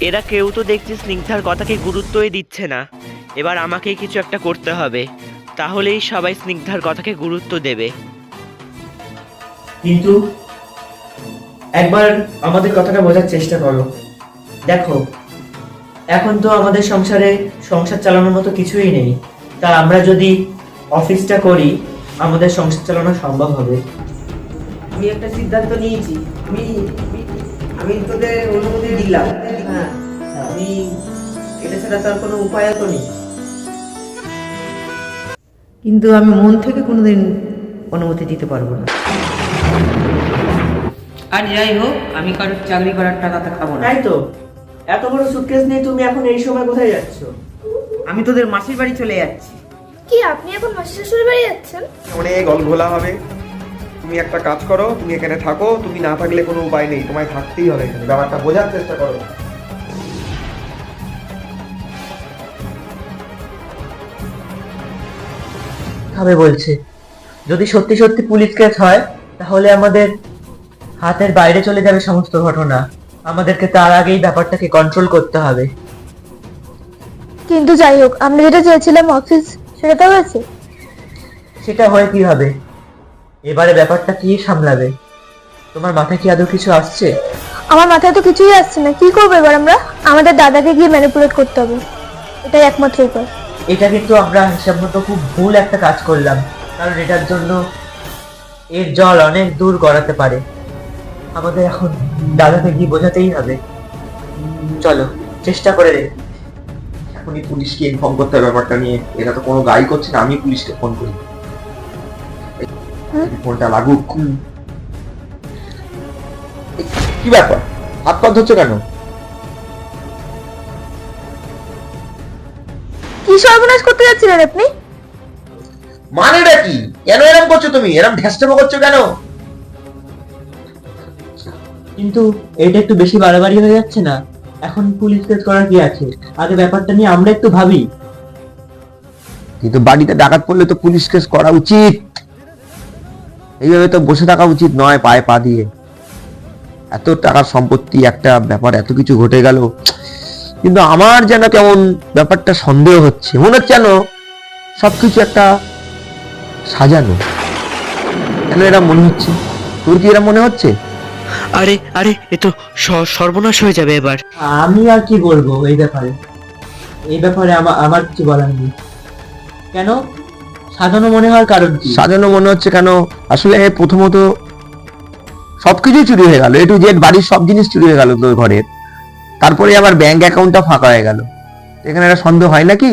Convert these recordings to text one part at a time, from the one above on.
এরা কেউ তো দেখছি স্নিগ্ধার কথাকে গুরুত্বই দিচ্ছে না। এবার আমাকেই কিছু একটা করতে হবে। তাহলেই সবাই স্নিগ্ধার কথাকে গুরুত্ব দেবে। কিন্তু একবার আমাদের কথাটা বোঝার চেষ্টা করো। দেখো এখন তো আমাদের সংসারে সংসার চালানোর মতো কিছুই নেই। তা আমরা যদি অফিসটা করি আমাদের সংসার চালানো সম্ভব হবে। আমি একটা সিদ্ধান্ত নিয়েছি। আমি আমি তোদের অনুমতি দিলাম। হ্যাঁ আমি এটা ছাড়া তার কোনো উপায় তো নেই। কিন্তু আমি মন থেকে কোনোদিন অনুমতি দিতে পারব না। আর যাই হোক আমি কারোর চাকরি করার টাকাটা খাব না। তাই তো। এত বড় সুটকেস নিয়ে তুমি এখন এই সময় কোথায় যাচ্ছ? আমি তোদের মাসির বাড়ি চলে যাচ্ছি। কি আপনি এখন মাসি শ্বশুর বাড়ি যাচ্ছেন? অনেক গলঘোলা হবে। তুমি একটা কাজ করো তুমি এখানে থাকো তুমি না থাকলে কোনো উপায় নেই তোমায় থাকতেই হবে এখানে। ব্যাপারটা বোঝার চেষ্টা করো। ভাবে বলছে যদি সত্যি সত্যি পুলিশ কেস হয় তাহলে আমাদের হাতের বাইরে চলে যাবে সমস্ত ঘটনা। আমাদেরকে তার আগেই ব্যাপারটাকে কন্ট্রোল করতে হবে। কিন্তু যাই হোক আমরা যেটা চেয়েছিলাম অফিস সেটা তো হয়েছে। সেটা হয় কি হবে এবারে ব্যাপারটা কি সামলাবে? তোমার মাথায় কি আদৌ কিছু আসছে? আমার মাথায় তো কিছুই আসছে না। কি করব এবার আমরা? আমাদের দাদাকে গিয়ে ম্যানিপুলেট করতে হবে। এটাই একমাত্র উপায়। এটা কিন্তু আমরা হিসাব মতো খুব ভুল একটা কাজ করলাম। কারণ এটার জন্য এর জল অনেক দূর গড়াতে পারে। আমাদের এখন দাদাকে গিয়ে বোঝাতেই হবে। চলো চেষ্টা করে দেখি। এখনই পুলিশকে ইনফর্ম করতে হবে ব্যাপারটা নিয়ে। এটা তো কোনো গাই করছে না আমি পুলিশকে ফোন করি। ফোনটা লাগুক। কি ব্যাপার? হাত পা ধরছো কেন? কি সর্বনাশ করতে যাচ্ছিলেন আপনি? মানেটা কি? কেন এরম করছ তুমি? এরম ঢেসটেমো করছ কেন? কিন্তু এটা একটু বেশি বাড়াবাড়ি হয়ে যাচ্ছে না? এখন পুলিশ কেস করার কি আছে? আগে ব্যাপারটা নিয়ে আমরা একটু ভাবি। কিন্তু বাড়িতে ডাকাত পড়লে তো পুলিশ কেস করা উচিত। এইভাবে তো বসে থাকা উচিত নয় পায়ে পা দিয়ে। এত টাকার সম্পত্তি, একটা ব্যাপার, এত কিছু ঘটে গেল। কিন্তু আমার যেন কেমন ব্যাপারটা সন্দেহ হচ্ছে। মনে হচ্ছে যেন সবকিছু একটা সাজানো। কেন এরা মনে হচ্ছে? তোর কি এরা মনে হচ্ছে? আরে আরে এ তো সর্বনাশ হয়ে যাবে এবার। আমি আর কি বলব এই ব্যাপারে? এই ব্যাপারে আমার আমার কিছু বলার নেই। কেন? সাজানো মনে হওয়ার কারণ কি? সাজানো মনে হচ্ছে কেন? আসলে প্রথমত সবকিছুই চুরি হয়ে গেল। এ টু জেড বাড়ির সব জিনিস চুরি হয়ে গেল তোর ঘরের তারপরে আবার ব্যাংক অ্যাকাউন্টটা ফাঁকা হয়ে গেল। এখানে একটা সন্দেহ হয় নাকি?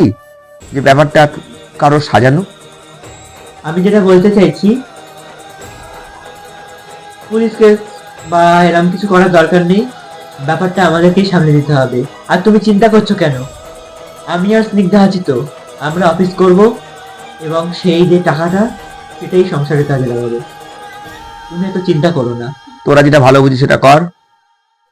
যে ব্যাপারটা কারও সাজানো? আমি যেটা বলতে চাইছি পুলিশ কেস বা এরকম কিছু করার দরকার নেই। ব্যাপারটা আমাদেরকেই সামনে দিতে হবে। আর তুমি চিন্তা করছ কেন? আমি আর স্নিগ্ধা আছি তো। আমরা অফিস করব এবং সেই যে টাকাটা সেটাই সংসারের কাজে লাগাবো তুমি এত চিন্তা করো না। তোরা যেটা ভালো বুঝিস সেটা কর।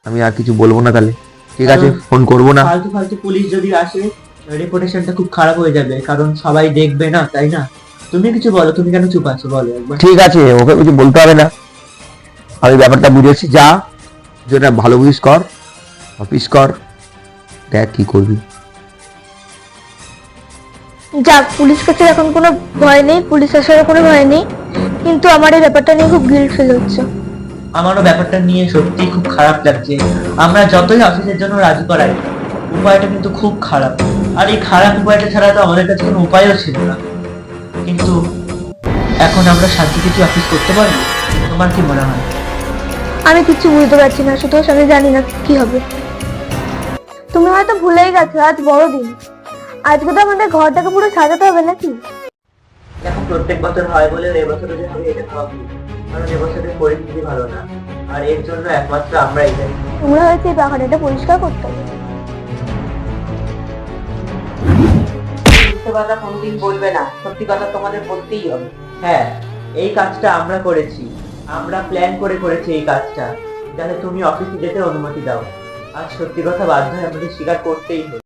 আমি আর কিছু বলব না তাহলে। ঠিক আছে ফোন করব না। ফালতু ফালতু পুলিশ যদি আসে রেপুটেশনটা খুব খারাপ হয়ে যাবে। কারণ সবাই দেখবে না তাই না? তুমি কিছু বলো তুমি কেন চুপ আছো? বলো একবার। ঠিক আছে ওকে কিছু বলতে হবে না। আমি ব্যাপারটা বুঝেছি যা যেটা ভালো বুঝিস কর অফিস কর দেখ কি করবি। যাক পুলিশ কাছে এখন কোনো ভয় নেই পুলিশ আসার কোনো ভয় নেই কিন্তু আমার এই ব্যাপারটা নিয়ে খুব গিল্ট ফিল হচ্ছে। আমারও ব্যাপারটা নিয়ে সত্যি খুব খারাপ লাগছে। আমরা যতই অফিসের জন্য রাজি করাই উপায়টা কিন্তু খুব খারাপ। আর এই খারাপ উপায়টা ছাড়া তো আমাদের কাছে কোনো উপায়ও ছিল না। কিন্তু এখন আমরা শান্তি কিছু অফিস করতে পারি? তোমার কি মনে হয়? আমি কিছু বুঝতে পারছি না শুধু আমি জানি না কি হবে। তুমি হয়তো ভুলেই গেছো আজ বড় দিন আজকে তো আমাদের ঘরটাকে পুরো সাজাতে হবে নাকি? দেখো প্রত্যেক বছর হয় বলে এবছরও যে হবে এটা ভাবি কারণ এবছরের পরিস্থিতি ভালো না। আর এর জন্য একমাত্র আমরাই জানি। তোমরা হয়েছে এই বাগানটা পরিষ্কার করতে হবে। কথা কোনোদিন বলবে না। সত্যি কথা তোমাদের বলতেই হবে। হ্যাঁ এই কাজটা আমরা করেছি। আমরা প্ল্যান করে করেছি এই কাজটা। যাতে তুমি অফিসে যেতে অনুমতি দাও। আজ সত্যি কথা বাধ্য হয়ে আমাকে স্বীকার করতেই হলো